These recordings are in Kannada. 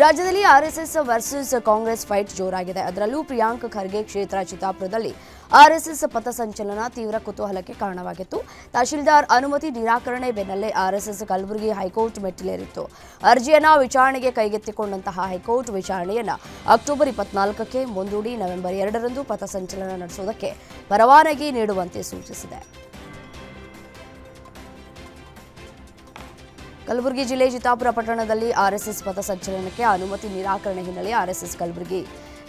ರಾಜ್ಯದಲ್ಲಿ ಆರ್ಎಸ್ಎಸ್ ವರ್ಸಸ್ ಕಾಂಗ್ರೆಸ್ ಫೈಟ್ ಜೋರಾಗಿದೆ. ಅದರಲ್ಲೂ ಪ್ರಿಯಾಂಕ್ ಖರ್ಗೆ ಕ್ಷೇತ್ರ ಚಿತ್ತಾಪುರದಲ್ಲಿ ಆರ್ಎಸ್ಎಸ್ ಪಥಸಂಚಲನ ತೀವ್ರ ಕುತೂಹಲಕ್ಕೆ ಕಾರಣವಾಗಿತ್ತು. ತಹಶೀಲ್ದಾರ್ ಅನುಮತಿ ನಿರಾಕರಣೆ ಬೆನ್ನಲ್ಲೇ ಆರ್ಎಸ್ಎಸ್ ಕಲಬುರಗಿ ಹೈಕೋರ್ಟ್ ಮೆಟ್ಟಿಲೇರಿತ್ತು. ಅರ್ಜಿಯನ್ನು ವಿಚಾರಣೆಗೆ ಕೈಗೆತ್ತಿಕೊಂಡಂತಹ ಹೈಕೋರ್ಟ್ ವಿಚಾರಣೆಯನ್ನು ಅಕ್ಟೋಬರ್ ಇಪ್ಪತ್ನಾಲ್ಕಕ್ಕೆ ಮುಂದೂಡಿ ನವೆಂಬರ್ ಎರಡರಂದು ಪಥಸಂಚಲನ ನಡೆಸುವುದಕ್ಕೆ ಪರವಾನಗಿ ನೀಡುವಂತೆ ಸೂಚಿಸಿದೆ. ಕಲಬುರಗಿ ಜಿಲ್ಲೆ ಚಿತ್ತಾಪುರ ಪಟ್ಟಣದಲ್ಲಿ ಆರ್ಎಸ್ಎಸ್ ಪಥಸಂಚಲನಕ್ಕೆ ಅನುಮತಿ ನಿರಾಕರಣೆ ಹಿನ್ನೆಲೆ ಆರ್ಎಸ್ಎಸ್ ಕಲಬುರಗಿ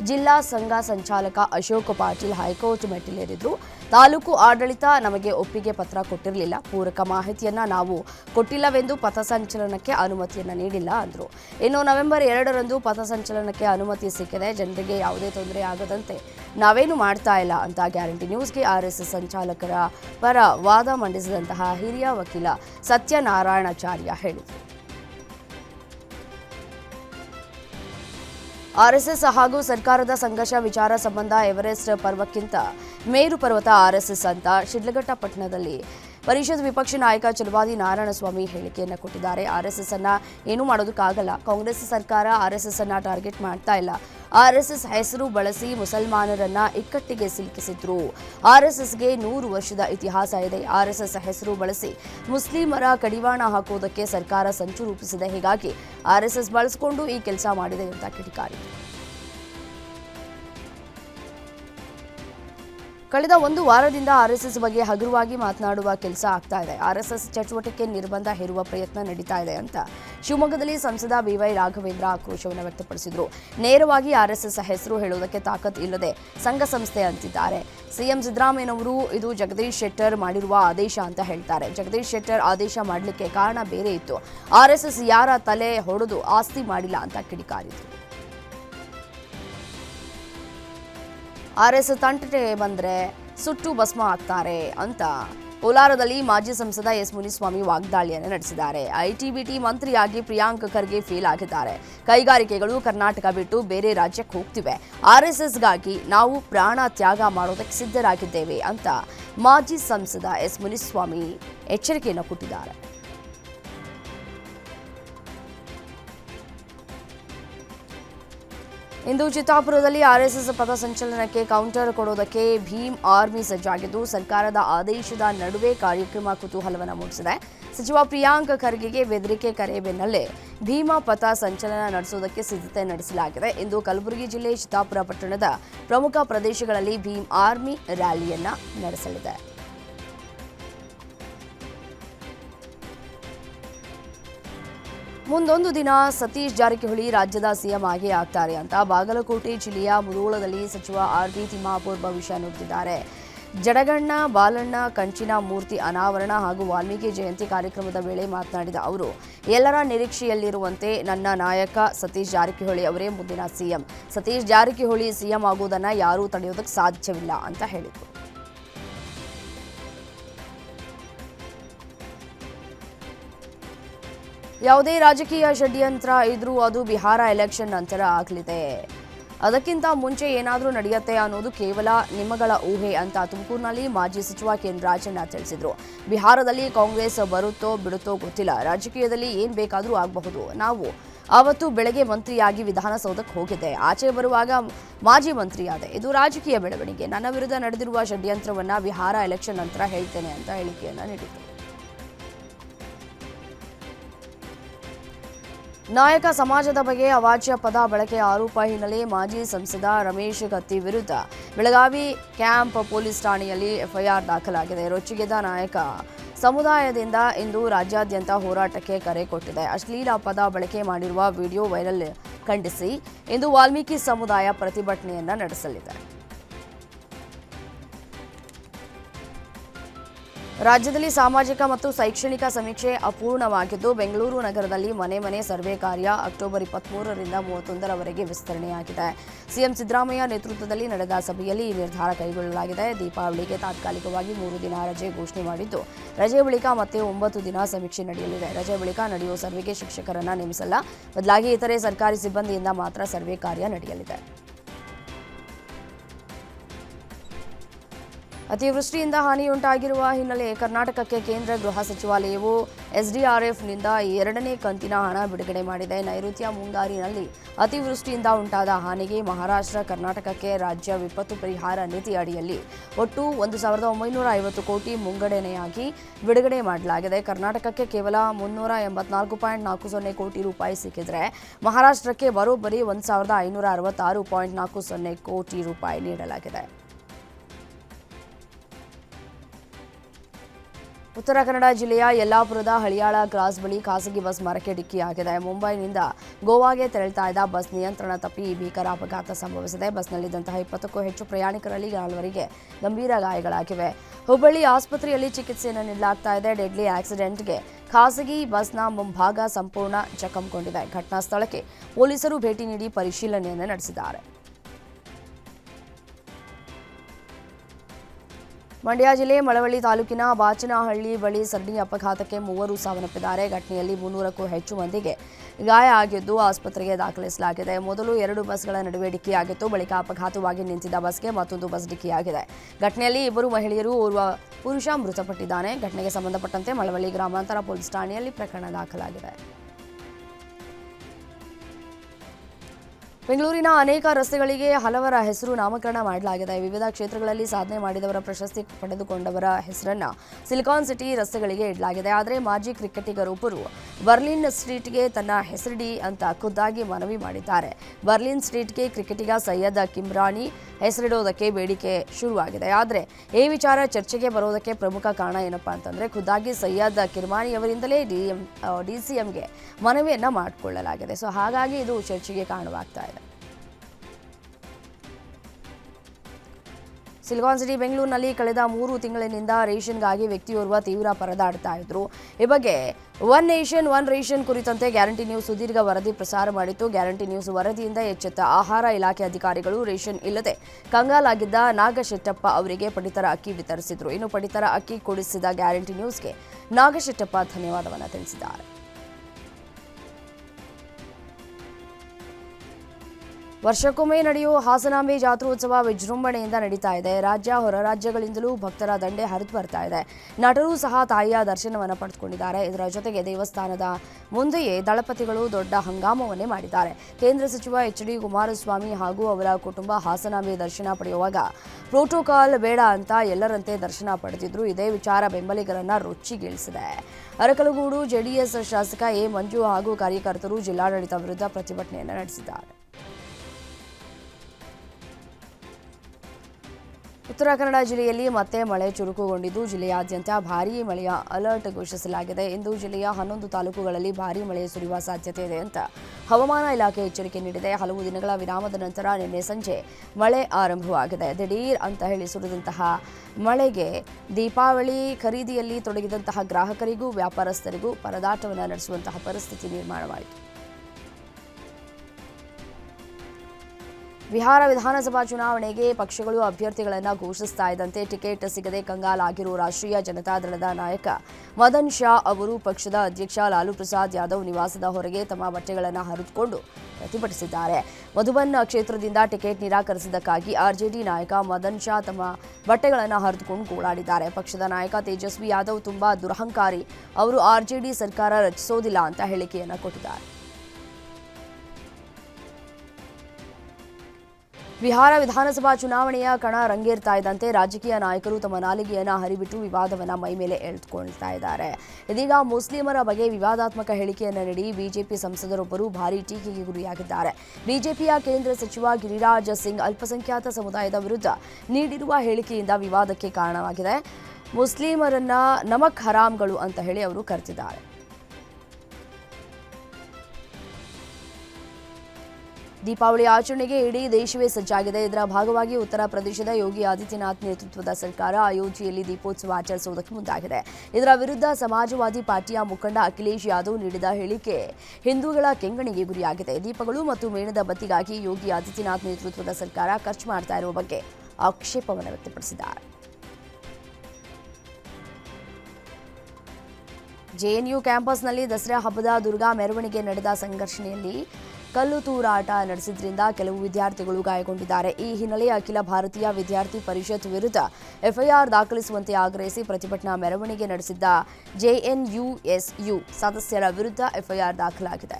ಜಿಲ್ಲಾ ಸಂಘ ಸಂಚಾಲಕ ಅಶೋಕ್ ಪಾಟೀಲ್ ಹೈಕೋರ್ಟ್ ಮೆಟ್ಟಿಲೇರಿದ್ರು. ತಾಲೂಕು ಆಡಳಿತ ನಮಗೆ ಒಪ್ಪಿಗೆ ಪತ್ರ ಕೊಟ್ಟಿರಲಿಲ್ಲ. ಪೂರಕ ಮಾಹಿತಿಯನ್ನ ನಾವು ಕೊಟ್ಟಿಲ್ಲವೆಂದು ಪಥಸಂಚಲನಕ್ಕೆ ಅನುಮತಿಯನ್ನ ನೀಡಿಲ್ಲ ಅಂದರು. ಇನ್ನು ನವೆಂಬರ್ ಎರಡರಂದು ಪಥಸಂಚಲನಕ್ಕೆ ಅನುಮತಿ ಸಿಕ್ಕಿದೆ. ಜನರಿಗೆ ಯಾವುದೇ ತೊಂದರೆ ಆಗದಂತೆ ನಾವೇನು ಮಾಡ್ತಾ ಇಲ್ಲ ಅಂತ ಗ್ಯಾರಂಟಿ ನ್ಯೂಸ್ಗೆ ಆರ್ಎಸ್ಎಸ್ ಸಂಚಾಲಕರ ಪರ ವಾದ ಮಂಡಿಸಿದಂತಹ ಹಿರಿಯ ವಕೀಲ ಸತ್ಯನಾರಾಯಣಾಚಾರ್ಯ ಹೇಳಿದರು. ಆರ್ಎಸ್ಎಸ್ ಹಾಗೂ ಸರ್ಕಾರದ ಸಂಘರ್ಷ ವಿಚಾರ ಸಂಬಂಧ ಎವರೆಸ್ಟ್ ಪರ್ವಕ್ಕಿಂತ ಮೇರು ಪರ್ವತ ಆರ್ಎಸ್ಎಸ್ ಅಂತ ಶಿಡ್ಲಘಟ್ಟ ಪಟ್ಟಣದಲ್ಲಿ ಪರಿಷತ್ ವಿಪಕ್ಷ ನಾಯಕ ಚಲವಾದಿ ನಾರಾಯಣಸ್ವಾಮಿ ಹೇಳಿಕೆಯನ್ನು ಕೊಟ್ಟಿದ್ದಾರೆ. ಆರ್ಎಸ್ಎಸ್ ಅನ್ನ ಏನೂ ಮಾಡೋದಕ್ಕಾಗಲ್ಲ. ಕಾಂಗ್ರೆಸ್ ಸರ್ಕಾರ ಆರ್ಎಸ್ಎಸ್ ಅನ್ನ ಟಾರ್ಗೆಟ್ ಮಾಡ್ತಾ ಇಲ್ಲ. ಆರ್ಎಸ್ಎಸ್ ಹೆಸರು ಬಳಸಿ ಮುಸಲ್ಮಾನರನ್ನ ಇಕ್ಕಟ್ಟಿಗೆ ಸಿಲುಕಿಸಿದ್ರು. ಆರ್ಎಸ್ಎಸ್ಗೆ ನೂರು ವರ್ಷದ ಇತಿಹಾಸ ಇದೆ. ಆರ್ಎಸ್ಎಸ್ ಹೆಸರು ಬಳಸಿ ಮುಸ್ಲಿಮರ ಕಡಿವಾಣ ಹಾಕುವುದಕ್ಕೆ ಸರ್ಕಾರ ಸಂಚು ರೂಪಿಸಿದೆ. ಹೀಗಾಗಿ ಆರ್ಎಸ್ಎಸ್ ಬಳಸಿಕೊಂಡು ಈ ಕೆಲಸ ಮಾಡಿದೆ ಅಂತ ಕಿಡಿಕಾರಿದರು ಕಳೆದ ಒಂದು ವಾರದಿಂದ ಆರ್ಎಸ್ಎಸ್ ಬಗ್ಗೆ ಹಗುರವಾಗಿ ಮಾತನಾಡುವ ಕೆಲಸ ಆಗ್ತಾ ಇದೆ. ಆರ್ಎಸ್ಎಸ್ ಚಟುವಟಿಕೆ ನಿರ್ಬಂಧ ಹೇರುವ ಪ್ರಯತ್ನ ನಡೀತಾ ಇದೆ ಅಂತ ಶಿವಮೊಗ್ಗದಲ್ಲಿ ಸಂಸದ ಬಿವೈ ರಾಘವೇಂದ್ರ ಆಕ್ರೋಶವನ್ನು ವ್ಯಕ್ತಪಡಿಸಿದರು. ನೇರವಾಗಿ ಆರ್ಎಸ್ಎಸ್ ಹೆಸರು ಹೇಳುವುದಕ್ಕೆ ತಾಕತ್ ಇಲ್ಲದೆ ಸಂಘ ಸಂಸ್ಥೆ ಅಂತಿದ್ದಾರೆ. ಸಿಎಂ ಸಿದ್ದರಾಮಯ್ಯನವರು ಇದು ಜಗದೀಶ್ ಶೆಟ್ಟರ್ ಮಾಡಿರುವ ಆದೇಶ ಅಂತ ಹೇಳ್ತಾರೆ. ಜಗದೀಶ್ ಶೆಟ್ಟರ್ ಆದೇಶ ಮಾಡಲಿಕ್ಕೆ ಕಾರಣ ಬೇರೆ ಇತ್ತು. ಆರ್ಎಸ್ಎಸ್ ಯಾರ ತಲೆ ಹೊಡೆದು ಆಸ್ತಿ ಮಾಡಿಲ್ಲ ಅಂತ ಕಿಡಿಕಾರಿದ್ರು. ಆರ್ ಎಸ್ ತಂಟೆ ಬಂದರೆ ಸುಟ್ಟು ಭಸ್ಮ ಆಗ್ತಾರೆ ಅಂತ ಕೋಲಾರದಲ್ಲಿ ಮಾಜಿ ಸಂಸದ ಎಸ್ ಮುನಿಸ್ವಾಮಿ ವಾಗ್ದಾಳಿಯನ್ನು ನಡೆಸಿದ್ದಾರೆ. ಐಟಿಬಿಟಿ ಮಂತ್ರಿಯಾಗಿ ಪ್ರಿಯಾಂಕ್ ಖರ್ಗೆ ಫೇಲ್ ಆಗಿದ್ದಾರೆ. ಕೈಗಾರಿಕೆಗಳು ಕರ್ನಾಟಕ ಬಿಟ್ಟು ಬೇರೆ ರಾಜ್ಯಕ್ಕೆ ಹೋಗ್ತಿವೆ. ಆರ್ಎಸ್ಎಸ್ಗಾಗಿ ನಾವು ಪ್ರಾಣ ತ್ಯಾಗ ಮಾಡೋದಕ್ಕೆ ಸಿದ್ಧರಾಗಿದ್ದೇವೆ ಅಂತ ಮಾಜಿ ಸಂಸದ ಎಸ್ ಮುನಿಸ್ವಾಮಿ ಎಚ್ಚರಿಕೆಯನ್ನು ಕೊಟ್ಟಿದ್ದಾರೆ. ಇಂದು ಚಿತ್ತಾಪುರದಲ್ಲಿ ಆರ್ಎಸ್ಎಸ್ ಪಥಸಂಚಲನಕ್ಕೆ ಕೌಂಟರ್ ಕೊಡೋದಕ್ಕೆ ಭೀಮ್ ಆರ್ಮಿ ಸಜ್ಜಾಗಿದ್ದು, ಸರ್ಕಾರದ ಆದೇಶದ ನಡುವೆ ಕಾರ್ಯಕ್ರಮ ಕುತೂಹಲವನ್ನು ಮೂಡಿಸಿದೆ. ಸಚಿವ ಪ್ರಿಯಾಂಕ್ ಖರ್ಗೆಗೆ ಬೆದರಿಕೆ ಕರೆ ಬೆನ್ನಲ್ಲೇ ಭೀಮಾ ಪಥ ಸಂಚಲನ ನಡೆಸುವುದಕ್ಕೆ ಸಿದ್ಧತೆ ನಡೆಸಲಾಗಿದೆ. ಇಂದು ಕಲಬುರಗಿ ಜಿಲ್ಲೆ ಚಿತ್ತಾಪುರ ಪಟ್ಟಣದ ಪ್ರಮುಖ ಪ್ರದೇಶಗಳಲ್ಲಿ ಭೀಮ್ ಆರ್ಮಿ ರ್ಯಾಲಿಯನ್ನು ನಡೆಸಲಿದೆ. ಮುಂದೊಂದು ದಿನ ಸತೀಶ್ ಜಾರಕಿಹೊಳಿ ರಾಜ್ಯದ ಸಿಎಂ ಆಗೇ ಆಗ್ತಾರೆ ಅಂತ ಬಾಗಲಕೋಟೆ ಜಿಲ್ಲೆಯ ಮುರುಳದಲ್ಲಿ ಸಚಿವ ಆರ್ ಬಿ ತಿಮ್ಮಾಪುರ್ ಭವಿಷ್ಯ ನುಡಿದಿದ್ದಾರೆ. ಜಡಗಣ್ಣ, ಬಾಲಣ್ಣ, ಕಂಚಿನ ಮೂರ್ತಿ ಅನಾವರಣ ಹಾಗೂ ವಾಲ್ಮೀಕಿ ಜಯಂತಿ ಕಾರ್ಯಕ್ರಮದ ವೇಳೆ ಮಾತನಾಡಿದ ಅವರು, ಎಲ್ಲರ ನಿರೀಕ್ಷೆಯಲ್ಲಿರುವಂತೆ ನನ್ನ ನಾಯಕ ಸತೀಶ್ ಜಾರಕಿಹೊಳಿ ಅವರೇ ಮುಂದಿನ ಸಿಎಂ. ಸತೀಶ್ ಜಾರಕಿಹೊಳಿ ಸಿಎಂ ಆಗುವುದನ್ನು ಯಾರೂ ತಡೆಯೋದಕ್ಕೆ ಸಾಧ್ಯವಿಲ್ಲ ಅಂತ ಹೇಳಿದರು. ಯಾವುದೇ ರಾಜಕೀಯ ಷಡ್ಯಂತ್ರ ಇದ್ರೂ ಅದು ಬಿಹಾರ ಎಲೆಕ್ಷನ್ ನಂತರ ಆಗಲಿದೆ. ಅದಕ್ಕಿಂತ ಮುಂಚೆ ಏನಾದರೂ ನಡೆಯುತ್ತೆ ಅನ್ನೋದು ಕೇವಲ ನಿಮ್ಮಗಳ ಊಹೆ ಅಂತ ತುಮಕೂರಿನಲ್ಲಿ ಮಾಜಿ ಸಚಿವ ಕೆನ್ ರಾಜಣ್ಣ ತಿಳಿಸಿದರು. ಬಿಹಾರದಲ್ಲಿ ಕಾಂಗ್ರೆಸ್ ಬರುತ್ತೋ ಬಿಡುತ್ತೋ ಗೊತ್ತಿಲ್ಲ. ರಾಜಕೀಯದಲ್ಲಿ ಏನು ಬೇಕಾದರೂ ಆಗಬಹುದು. ನಾವು ಆವತ್ತು ಬೆಳಗ್ಗೆ ಮಂತ್ರಿಯಾಗಿ ವಿಧಾನಸೌಧಕ್ಕೆ ಹೋಗಿದ್ದೆ. ಆಚೆ ಬರುವಾಗ ಮಾಜಿ ಮಂತ್ರಿಯಾದೆ. ಇದು ರಾಜಕೀಯ ಬೆಳವಣಿಗೆ. ನನ್ನ ವಿರುದ್ಧ ನಡೆದಿರುವ ಷಡ್ಯಂತ್ರವನ್ನು ಬಿಹಾರ ಎಲೆಕ್ಷನ್ ನಂತರ ಹೇಳ್ತೇನೆ ಅಂತ ಹೇಳಿಕೆಯನ್ನು ನೀಡಿದರು. ನಾಯಕ ಸಮಾಜದ ಬಗ್ಗೆ ಅವಾಚ್ಯ ಪದ ಬಳಕೆ ಆರೋಪ ಹಿನ್ನೆಲೆ ಮಾಜಿ ಸಂಸದ ರಮೇಶ್ ಕತ್ತಿ ವಿರುದ್ಧ ಬೆಳಗಾವಿ ಕ್ಯಾಂಪ್ ಪೊಲೀಸ್ ಠಾಣೆಯಲ್ಲಿ ಎಫ್ಐಆರ್ ದಾಖಲಾಗಿದೆ. ರೊಚ್ಚಿಗೆದ ನಾಯಕ ಸಮುದಾಯದಿಂದ ಇಂದು ರಾಜ್ಯಾದ್ಯಂತ ಹೋರಾಟಕ್ಕೆ ಕರೆ ಕೊಟ್ಟಿದೆ. ಅಶ್ಲೀಲ ಪದ ಬಳಕೆ ಮಾಡಿರುವ ವಿಡಿಯೋ ವೈರಲ್ ಖಂಡಿಸಿ. ಇಂದು ವಾಲ್ಮೀಕಿ ಸಮುದಾಯ ಪ್ರತಿಭಟನೆಯನ್ನ ನಡೆಸಲಿದೆ ರಾಜ್ಯದಲ್ಲಿ ಸಾಮಾಜಿಕ ಮತ್ತು ಶೈಕ್ಷಣಿಕ ಸಮೀಕ್ಷೆ ಅಪೂರ್ಣವಾಗಿದ್ದು, ಬೆಂಗಳೂರು ನಗರದಲ್ಲಿ ಮನೆ ಮನೆ ಸರ್ವೆ ಕಾರ್ಯ ಅಕ್ಟೋಬರ್ ಇಪ್ಪತ್ಮೂರರಿಂದ ಮೂವತ್ತೊಂದರವರೆಗೆ ವಿಸ್ತರಣೆಯಾಗಿದೆ. ಸಿಎಂ ಸಿದ್ದರಾಮಯ್ಯ ನೇತೃತ್ವದಲ್ಲಿ ನಡೆದ ಸಭೆಯಲ್ಲಿ ಈ ನಿರ್ಧಾರ ಕೈಗೊಳ್ಳಲಾಗಿದೆ. ದೀಪಾವಳಿಗೆ ತಾತ್ಕಾಲಿಕವಾಗಿ ಮೂರು ದಿನ ರಜೆ ಘೋಷಣೆ ಮಾಡಿದ್ದು, ರಜೆ ಬಳಿಕ ಮತ್ತೆ ಒಂಬತ್ತು ದಿನ ಸಮೀಕ್ಷೆ ನಡೆಯಲಿದೆ. ರಜೆ ಬಳಿಕ ನಡೆಯುವ ಸರ್ವೆಗೆ ಶಿಕ್ಷಕರನ್ನು ನೇಮಿಸಲ್ಲ. ಬದಲಾಗಿ ಇತರೆ ಸರ್ಕಾರಿ ಸಿಬ್ಬಂದಿಯಿಂದ ಮಾತ್ರ ಸರ್ವೆ ಕಾರ್ಯ ನಡೆಯಲಿದೆ. ಅತಿವೃಷ್ಟಿಯಿಂದ ಹಾನಿಯುಂಟಾಗಿರುವ ಹಿನ್ನೆಲೆ ಕರ್ನಾಟಕಕ್ಕೆ ಕೇಂದ್ರ ಗೃಹ ಸಚಿವಾಲಯವು ಎಸ್ಡಿಆರ್ಎಫ್ನಿಂದ ಎರಡನೇ ಕಂತಿನ ಹಣ ಬಿಡುಗಡೆ ಮಾಡಿದೆ. ನೈಋತ್ಯ ಮುಂಗಾರಿನಲ್ಲಿ ಅತಿವೃಷ್ಟಿಯಿಂದ ಉಂಟಾದ ಹಾನಿಗೆ ಮಹಾರಾಷ್ಟ್ರ, ಕರ್ನಾಟಕಕ್ಕೆ ರಾಜ್ಯ ವಿಪತ್ತು ಪರಿಹಾರ ನಿಧಿ ಅಡಿಯಲ್ಲಿ ಒಟ್ಟು ಒಂದು ಸಾವಿರದ ಒಂಬೈನೂರ ಐವತ್ತು ಕೋಟಿ ಮುಂಗಡಣೆಯಾಗಿ ಬಿಡುಗಡೆ ಮಾಡಲಾಗಿದೆ. ಕರ್ನಾಟಕಕ್ಕೆ ಕೇವಲ ಮುನ್ನೂರ ಎಂಬತ್ನಾಲ್ಕು ಪಾಯಿಂಟ್ ನಾಲ್ಕು ಸೊನ್ನೆ ಕೋಟಿ ರೂಪಾಯಿ ಸಿಕ್ಕಿದ್ರೆ ಮಹಾರಾಷ್ಟ್ರಕ್ಕೆ ಬರೋಬ್ಬರಿ ಒಂದು ಸಾವಿರದ ಐನೂರ ಅರವತ್ತಾರು ಪಾಯಿಂಟ್ ನಾಲ್ಕು ಸೊನ್ನೆ ಕೋಟಿ ರೂಪಾಯಿ ನೀಡಲಾಗಿದೆ. ಉತ್ತರ ಕನ್ನಡ ಜಿಲ್ಲೆಯ ಯಲ್ಲಾಪುರದ ಹಳಿಯಾಳ ಕ್ರಾಸ್ ಬಳಿ ಖಾಸಗಿ ಬಸ್ ಮರಕ್ಕೆ ಡಿಕ್ಕಿಯಾಗಿದೆ ಮುಂಬೈನಿಂದ ಗೋವಾಗೆ ತೆರಳುತ್ತಾ ಇದ್ದ ಬಸ್ ನಿಯಂತ್ರಣ ತಪ್ಪಿ ಭೀಕರ ಅಪಘಾತ ಸಂಭವಿಸಿದೆ. ಬಸ್ನಲ್ಲಿದ್ದಂತಹ ಇಪ್ಪತ್ತಕ್ಕೂ ಹೆಚ್ಚು ಪ್ರಯಾಣಿಕರಲ್ಲಿ ನಾಲ್ವರಿಗೆ ಗಂಭೀರ ಗಾಯಗಳಾಗಿವೆ. ಹುಬ್ಬಳ್ಳಿ ಆಸ್ಪತ್ರೆಯಲ್ಲಿ ಚಿಕಿತ್ಸೆಯನ್ನು ನೀಡಲಾಗ್ತಾ ಇದೆ. ಡೆಡ್ಲಿ ಆಕ್ಸಿಡೆಂಟ್ಗೆ ಖಾಸಗಿ ಬಸ್ನ ಮುಂಭಾಗ ಸಂಪೂರ್ಣ ಜಖಂಗೊಂಡಿದೆ. ಘಟನಾ ಸ್ಥಳಕ್ಕೆ ಪೊಲೀಸರು ಭೇಟಿ ನೀಡಿ ಪರಿಶೀಲನೆಯನ್ನು ನಡೆಸಿದ್ದಾರೆ. ಮಂಡ್ಯ ಜಿಲ್ಲೆ ಮಳವಳ್ಳಿ ತಾಲೂಕಿನ ಬಾಚನಹಳ್ಳಿ ಬಳಿ ಸರಣಿ ಅಪಘಾತಕ್ಕೆ ಮೂವರು ಸಾವನ್ನಪ್ಪಿದ್ದಾರೆ. ಘಟನೆಯಲ್ಲಿ ಮುನ್ನೂರಕ್ಕೂ ಹೆಚ್ಚು ಮಂದಿಗೆ ಗಾಯ ಆಗಿದ್ದು ಆಸ್ಪತ್ರೆಗೆ ದಾಖಲಿಸಲಾಗಿದೆ. ಮೊದಲು ಎರಡು ಬಸ್ಗಳ ನಡುವೆ ಡಿಕ್ಕಿಯಾಗಿತ್ತು, ಬಳಿಕ ಅಪಘಾತವಾಗಿ ನಿಂತಿದ್ದ ಬಸ್ಗೆ ಮತ್ತೊಂದು ಬಸ್ ಡಿಕ್ಕಿಯಾಗಿದೆ. ಘಟನೆಯಲ್ಲಿ ಇಬ್ಬರು ಮಹಿಳೆಯರು ಓರ್ವ ಪುರುಷ ಮೃತಪಟ್ಟಿದ್ದಾನೆ. ಘಟನೆಗೆ ಸಂಬಂಧಪಟ್ಟಂತೆ ಮಳವಳ್ಳಿ ಗ್ರಾಮಾಂತರ ಪೊಲೀಸ್ ಠಾಣೆಯಲ್ಲಿ ಪ್ರಕರಣ ದಾಖಲಾಗಿದೆ. ಬೆಂಗಳೂರಿನ ಅನೇಕ ರಸ್ತೆಗಳಿಗೆ ಹಲವರ ಹೆಸರು ನಾಮಕರಣ ಮಾಡಲಾಗಿದೆ. ವಿವಿಧ ಕ್ಷೇತ್ರಗಳಲ್ಲಿ ಸಾಧನೆ ಮಾಡಿದವರ ಪ್ರಶಸ್ತಿ ಪಡೆದುಕೊಂಡವರ ಹೆಸರನ್ನ ಸಿಲಿಕಾನ್ ಸಿಟಿ ರಸ್ತೆಗಳಿಗೆ ಇಡಲಾಗಿದೆ. ಆದರೆ ಮಾಜಿ ಕ್ರಿಕೆಟಿಗರೊಬ್ಬರು ಬರ್ಲಿನ್ ಸ್ಟ್ರೀಟ್ಗೆ ತನ್ನ ಹೆಸರಿಡಿ ಅಂತ ಖುದ್ದಾಗಿ ಮನವಿ ಮಾಡಿದ್ದಾರೆ. ಬರ್ಲಿನ್ ಸ್ಟ್ರೀಟ್ಗೆ ಕ್ರಿಕೆಟಿಗ ಸೈಯದ್ ಕಿಮ್ರಾಣಿ ಹೆಸರಿಡೋದಕ್ಕೆ ಬೇಡಿಕೆ ಶುರುವಾಗಿದೆ. ಆದರೆ ಈ ವಿಚಾರ ಚರ್ಚೆಗೆ ಬರೋದಕ್ಕೆ ಪ್ರಮುಖ ಕಾರಣ ಏನಪ್ಪಾ ಅಂತಂದ್ರೆ ಖುದ್ದಾಗಿ ಸೈಯದ್ ಡಿ ಸಿ ಎಮ್ಗೆ ಮನವಿಯನ್ನ ಮಾಡಿಕೊಳ್ಳಲಾಗಿದೆ. ಸೊ ಹಾಗಾಗಿ ಇದು ಚರ್ಚೆಗೆ ಕಾರಣವಾಗ್ತಾ ಇದೆ. ಸಿಲಿಕಾನ್ ಸಿಟಿ ಬೆಂಗಳೂರಿನಲ್ಲಿ ಕಳೆದ ಮೂರು ತಿಂಗಳಿನಿಂದ ರೇಷನ್ಗಾಗಿ ವ್ಯಕ್ತಿಯೋರ್ವ ತೀವ್ರ ಪರದಾಡ್ತಾ ಇದ್ರು. ಈ ಬಗ್ಗೆ ಒನ್ ನೇಷನ್, ಒನ್ ರೇಷನ್ ಕುರಿತಂತೆ ಗ್ಯಾರಂಟಿ ನ್ಯೂಸ್ ಸುದೀರ್ಘ ವರದಿ ಪ್ರಸಾರ ಮಾಡಿತ್ತು. ಗ್ಯಾರಂಟಿ ನ್ಯೂಸ್ ವರದಿಯಿಂದ ಎಚ್ಚೆತ್ತ ಆಹಾರ ಇಲಾಖೆ ಅಧಿಕಾರಿಗಳು ರೇಷನ್ ಇಲ್ಲದೆ ಕಂಗಾಲಾಗಿದ್ದ ನಾಗಶೆಟ್ಟಪ್ಪ ಅವರಿಗೆ ಪಡಿತರ ಅಕ್ಕಿ ವಿತರಿಸಿದ್ರು. ಇನ್ನು ಪಡಿತರ ಅಕ್ಕಿ ಕೊಡಿಸಿದ ಗ್ಯಾರಂಟಿ ನ್ಯೂಸ್ಗೆ ನಾಗಶೆಟ್ಟಪ್ಪ ಧನ್ಯವಾದವನ್ನು ತಿಳಿಸಿದ್ದಾರೆ. ವರ್ಷಕ್ಕೊಮ್ಮೆ ನಡೆಯುವ ಹಾಸನಾಂಬೆ ಜಾತ್ರೋತ್ಸವ ವಿಜೃಂಭಣೆಯಿಂದ ನಡೀತಾ ಇದೆ. ರಾಜ್ಯ, ಹೊರ ರಾಜ್ಯಗಳಿಂದಲೂ ಭಕ್ತರ ದಂಡೆ ಹರಿದು ಬರ್ತಾ ಇದೆ. ನಟರು ಸಹ ತಾಯಿಯ ದರ್ಶನವನ್ನು ಪಡೆದುಕೊಂಡಿದ್ದಾರೆ. ಇದರ ಜೊತೆಗೆ ದೇವಸ್ಥಾನದ ಮುಂದೆಯೇ ದಳಪತಿಗಳು ದೊಡ್ಡ ಹಂಗಾಮವನ್ನೇ ಮಾಡಿದ್ದಾರೆ. ಕೇಂದ್ರ ಸಚಿವ ಎಚ್ ಡಿ ಕುಮಾರಸ್ವಾಮಿ ಹಾಗೂ ಅವರ ಕುಟುಂಬ ಹಾಸನಾಂಬೆ ದರ್ಶನ ಪಡೆಯುವಾಗ ಪ್ರೋಟೋಕಾಲ್ ಬೇಡ ಅಂತ ಎಲ್ಲರಂತೆ ದರ್ಶನ ಪಡೆದಿದ್ರು. ಇದೇ ವಿಚಾರ ಬೆಂಬಲಿಗರನ್ನ ರೊಚ್ಚಿಗೀಳಿಸಿದೆ. ಅರಕಲಗೂಡು ಜೆಡಿಎಸ್ ಶಾಸಕ ಎ ಮಂಜು ಹಾಗೂ ಕಾರ್ಯಕರ್ತರು ಜಿಲ್ಲಾಡಳಿತ ವಿರುದ್ಧ ಪ್ರತಿಭಟನೆಯನ್ನು ನಡೆಸಿದ್ದಾರೆ. ಉತ್ತರ ಕನ್ನಡ ಜಿಲ್ಲೆಯಲ್ಲಿ ಮತ್ತೆ ಮಳೆ ಚುರುಕುಗೊಂಡಿದ್ದು ಜಿಲ್ಲೆಯಾದ್ಯಂತ ಭಾರೀ ಮಳೆಯ ಅಲರ್ಟ್ ಘೋಷಿಸಲಾಗಿದೆ. ಇಂದು ಜಿಲ್ಲೆಯ ಹನ್ನೊಂದು ತಾಲೂಕುಗಳಲ್ಲಿ ಭಾರೀ ಮಳೆ ಸುರಿಯುವ ಸಾಧ್ಯತೆ ಇದೆ ಅಂತ ಹವಾಮಾನ ಇಲಾಖೆ ಎಚ್ಚರಿಕೆ ನೀಡಿದೆ. ಹಲವು ದಿನಗಳ ವಿರಾಮದ ನಂತರ ನಿನ್ನೆ ಸಂಜೆ ಮಳೆ ಆರಂಭವಾಗಿದೆ. ದಿಢೀರ್ ಅಂತ ಹೇಳಿ ಸುರಿದಂತಹ ಮಳೆಗೆ ದೀಪಾವಳಿ ಖರೀದಿಯಲ್ಲಿ ತೊಡಗಿದಂತಹ ಗ್ರಾಹಕರಿಗೂ ವ್ಯಾಪಾರಸ್ಥರಿಗೂ ಪರದಾಟವನ್ನು ನಡೆಸುವಂತಹ ಪರಿಸ್ಥಿತಿ ನಿರ್ಮಾಣವಾಯಿತು. ಬಿಹಾರ ವಿಧಾನಸಭಾ ಚುನಾವಣೆಗೆ ಪಕ್ಷಗಳು ಅಭ್ಯರ್ಥಿಗಳನ್ನು ಘೋಷಿಸ್ತಾ ಇದ್ದಂತೆ ಟಿಕೆಟ್ ಸಿಗದೆ ಕಂಗಾಲಾಗಿರುವ ರಾಷ್ಟ್ರೀಯ ಜನತಾದಳದ ನಾಯಕ ಮದನ್ ಶಾ ಅವರು ಪಕ್ಷದ ಅಧ್ಯಕ್ಷ ಲಾಲು ಪ್ರಸಾದ್ ಯಾದವ್ ನಿವಾಸದ ಹೊರಗೆ ತಮ್ಮ ಬಟ್ಟೆಗಳನ್ನು ಹರಿದುಕೊಂಡು ಪ್ರತಿಭಟಿಸಿದ್ದಾರೆ. ಮಧುಬನ್ ಕ್ಷೇತ್ರದಿಂದ ಟಿಕೆಟ್ ನಿರಾಕರಿಸಿದ್ದಕ್ಕಾಗಿ ಆರ್ಜೆಡಿ ನಾಯಕ ಮದನ್ ಶಾ ತಮ್ಮ ಬಟ್ಟೆಗಳನ್ನು ಹರಿದುಕೊಂಡು ಗೋಳಾಡಿದ್ದಾರೆ. ಪಕ್ಷದ ನಾಯಕ ತೇಜಸ್ವಿ ಯಾದವ್ ತುಂಬಾ ದುರಹಂಕಾರಿ. ಅವರು ಆರ್ಜೆಡಿ ಸರ್ಕಾರ ರಚಿಸೋದಿಲ್ಲ ಅಂತ ಹೇಳಿಕೆಯನ್ನು ಕೊಟ್ಟಿದ್ದಾರೆ. ಬಿಹಾರ ವಿಧಾನಸಭಾ ಚುನಾವಣೆಯ ಕಣ ರಂಗೇರ್ತಾ ಇದ್ದಂತೆ ರಾಜಕೀಯ ನಾಯಕರು ತಮ್ಮ ನಾಲಿಗೆಯನ್ನ ಹರಿಬಿಟ್ಟು ವಿವಾದವನ್ನ ಮೈಮೇಲೆ ಎಳೆದುಕೊಳ್ತಾ ಇದ್ದಾರೆ. ಇದೀಗ ಮುಸ್ಲಿಮರ ಬಗ್ಗೆ ವಿವಾದಾತ್ಮಕ ಹೇಳಿಕೆಯನ್ನು ನೀಡಿ ಬಿಜೆಪಿ ಸಂಸದರೊಬ್ಬರು ಭಾರೀ ಟೀಕೆಗೆ ಗುರಿಯಾಗಿದ್ದಾರೆ. ಬಿಜೆಪಿಯ ಕೇಂದ್ರ ಸಚಿವ ಗಿರಿರಾಜ್ ಸಿಂಗ್ ಅಲ್ಪಸಂಖ್ಯಾತ ಸಮುದಾಯದ ವಿರುದ್ಧ ನೀಡಿರುವ ಹೇಳಿಕೆಯಿಂದ ವಿವಾದಕ್ಕೆ ಕಾರಣವಾಗಿದೆ. ಮುಸ್ಲಿಮರನ್ನ ನಮಕ್ ಹರಾಮ್ಗಳು ಅಂತ ಹೇಳಿ ಅವರು ಕರೆದಿದ್ದಾರೆ. ದೀಪಾವಳಿ ಆಚರಣೆಗೆ ಇಡೀ ದೇಶವೇ ಸಜ್ಜಾಗಿದೆ. ಇದರ ಭಾಗವಾಗಿ ಉತ್ತರ ಪ್ರದೇಶದ ಯೋಗಿ ಆದಿತ್ಯನಾಥ್ ನೇತೃತ್ವದ ಸರ್ಕಾರ ಅಯೋಧ್ಯೆಯಲ್ಲಿ ದೀಪೋತ್ಸವ ಆಚರಿಸುವುದಕ್ಕೆ ಮುಂದಾಗಿದೆ. ಇದರ ವಿರುದ್ಧ ಸಮಾಜವಾದಿ ಪಾರ್ಟಿಯ ಮುಖಂಡ ಅಖಿಲೇಶ್ ಯಾದವ್ ನೀಡಿದ ಹೇಳಿಕೆ ಹಿಂದೂಗಳ ಕೆಂಗಣಿಗೆ ಗುರಿಯಾಗಿದೆ. ದೀಪಗಳು ಮತ್ತು ಮೇಣದ ಬತ್ತಿಗಾಗಿ ಯೋಗಿ ಆದಿತ್ಯನಾಥ್ ನೇತೃತ್ವದ ಸರ್ಕಾರ ಖರ್ಚು ಮಾಡ್ತಾ ಇರುವ ಬಗ್ಗೆ ಆಕ್ಷೇಪವನ್ನು ವ್ಯಕ್ತಪಡಿಸಿದ್ದಾರೆ. ಜೆಎನ್ಯು ಕ್ಯಾಂಪಸ್ನಲ್ಲಿ ದಸರಾ ಹಬ್ಬದ ದುರ್ಗಾ ಮೆರವಣಿಗೆ ನಡೆದ ಸಂಘರ್ಷಣೆಯಲ್ಲಿ ಕಲ್ಲು ತೂರಾಟ ನಡೆಸಿದ್ರಿಂದ ಕೆಲವು ವಿದ್ಯಾರ್ಥಿಗಳು ಗಾಯಗೊಂಡಿದ್ದಾರೆ. ಈ ಹಿನ್ನೆಲೆ ಅಖಿಲ ಭಾರತೀಯ ವಿದ್ಯಾರ್ಥಿ ಪರಿಷತ್ ವಿರುದ್ಧ ಎಫ್ಐಆರ್ ದಾಖಲಿಸುವಂತೆ ಆಗ್ರಹಿಸಿ ಪ್ರತಿಭಟನಾ ಮೆರವಣಿಗೆ ನಡೆಸಿದ್ದ ಜೆಎನ್ಯುಎಸ್ಯು ಸದಸ್ಯರ ವಿರುದ್ಧ ಎಫ್ಐಆರ್ ದಾಖಲಾಗಿದೆ.